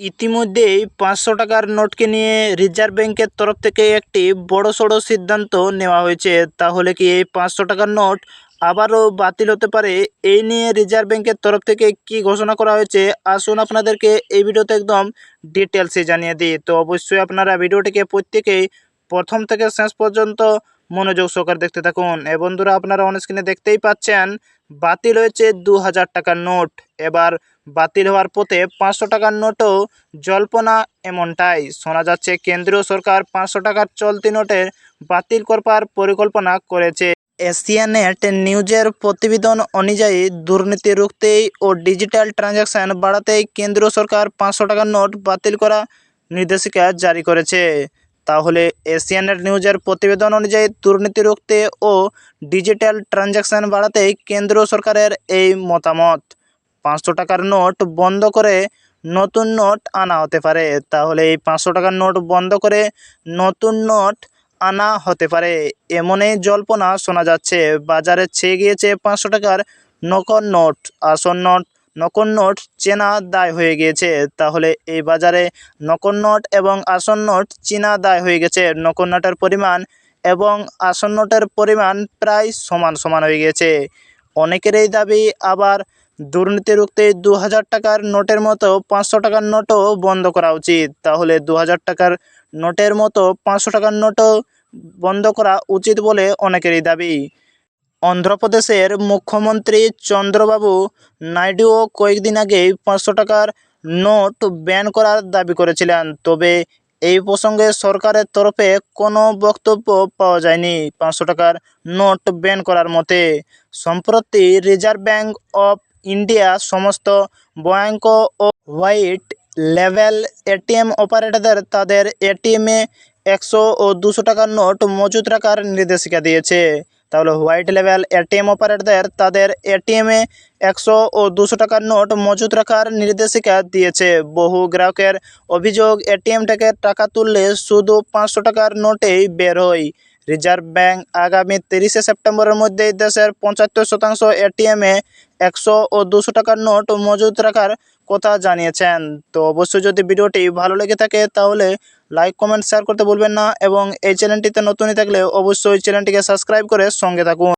ইতিমধ্যেই পাঁচশো টাকার নোটকে নিয়ে রিজার্ভ ব্যাংকের তরফ থেকে একটি বড়সড় সিদ্ধান্ত নেওয়া হয়েছে। তাহলে কি এই পাঁচশো টাকার নোট আবারও বাতিল হতে পারে? এই নিয়ে রিজার্ভ ব্যাংকের তরফ থেকে কি ঘোষণা করা হয়েছে? আসুন আপনাদেরকে এই ভিডিওতে একদম ডিটেলসে জানিয়ে দিই। তো অবশ্যই আপনারা ভিডিওটিকে প্রত্যেকেই প্রথম থেকে শেষ পর্যন্ত মনোযোগ সহকারে দেখতে থাকুন। এ বন্ধুরা, আপনারা অন স্ক্রিনে দেখতেই পাচ্ছেন, বাতিল হয়েছে দু হাজার টাকার নোট। এবার বাতিল হওয়ার পথে পাঁচশো টাকার নোটও জল্পনা এমনটাই। শোনা যাচ্ছে, কেন্দ্রীয় সরকার পাঁচশো টাকার চলতি নোটের বাতিল করবার পরিকল্পনা করেছে। এশিয়ানেট নিউজের প্রতিবেদন অনুযায়ী, দুর্নীতি রুখতেই ও ডিজিটাল ট্রানজ্যাকশন বাড়াতেই কেন্দ্রীয় সরকার পাঁচশো টাকার নোট বাতিল করা নির্দেশিকা জারি করেছে। তাহলে এশিয়ানেট নিউজের প্রতিবেদন অনুযায়ী, দুর্নীতি রুখতে ও ডিজিটাল ট্রানজ্যাকশন বাড়াতেই কেন্দ্র সরকারের এই মতামত। পাঁচশো টাকার নোট বন্ধ করে নতুন নোট আনা হতে পারে। তাহলে এই পাঁচশো টাকার নোট বন্ধ করে নতুন নোট আনা হতে পারে। এমনই জল্পনা শোনা যাচ্ছে। বাজারে ছেয়ে গিয়েছে পাঁচশো টাকার নকল নোট। আসল নোট, নকল নোট চেনা দায় হয়ে গিয়েছে। তাহলে এই বাজারে নকল নোট এবং আসল নোট চেনা দায় হয়ে গেছে। নকল নোটের পরিমাণ এবং আসল নোটের পরিমাণ প্রায় সমান সমান হয়ে গিয়েছে। অনেকেরই দাবি আবার দুর্নীতি রুখতে দু হাজার টাকার নোটের মতো পাঁচশো টাকার নোটও বন্ধ করা উচিত। তাহলে দু হাজার টাকার নোটের মতো পাঁচশো টাকার নোটও বন্ধ করা উচিত বলে অনেকেরই দাবি। অন্ধ্রপ্রদেশের মুখ্যমন্ত্রী চন্দ্রবাবু নাইডুও কয়েকদিন আগেই পাঁচশো টাকার নোট ব্যান করার দাবি করেছিলেন। তবে এই প্রসঙ্গে সরকারের তরফে কোনো বক্তব্য পাওয়া যায়নি পাঁচশো টাকার নোট ব্যান করার মতে। সম্প্রতি রিজার্ভ ব্যাঙ্ক অফ ইন্ডিয়া সমস্ত ব্যাঙ্ক ও হোয়াইট লেভেল এটিএম অপারেটরদের তাদের এটিএমে একশো ও দুশো টাকার নোট মজুত রাখার নির্দেশিকা দিয়েছে। তাহলে হোয়াইট লেভেল এটিএম অপারেটরদের তাদের এটিএমে একশো ও দুশো টাকার নোট মজুত রাখার নির্দেশিকা দিয়েছে। বহু গ্রাহকের অভিযোগ, এটিএম থেকে টাকা তুললে শুধু পাঁচশো টাকার নোটেই বের হয়। রিজার্ভ ব্যাঙ্ক আগামী তিরিশে সেপ্টেম্বরের মধ্যেই দেশের পঁচাত্তর শতাংশ এটিএমে একশো ও দুশো টাকার নোট মজুত রাখার কথা জানিয়েছেন। তো অবশ্যই যদি ভিডিওটি ভালো লেগে থাকে, তাহলে লাইক, কমেন্ট শেয়ার করতে ভুলবেন না এবং এই চ্যানেলটিতে নতুনই থাকলে অবশ্যই চ্যানেলটিকে সাবস্ক্রাইব করে সঙ্গে থাকুন।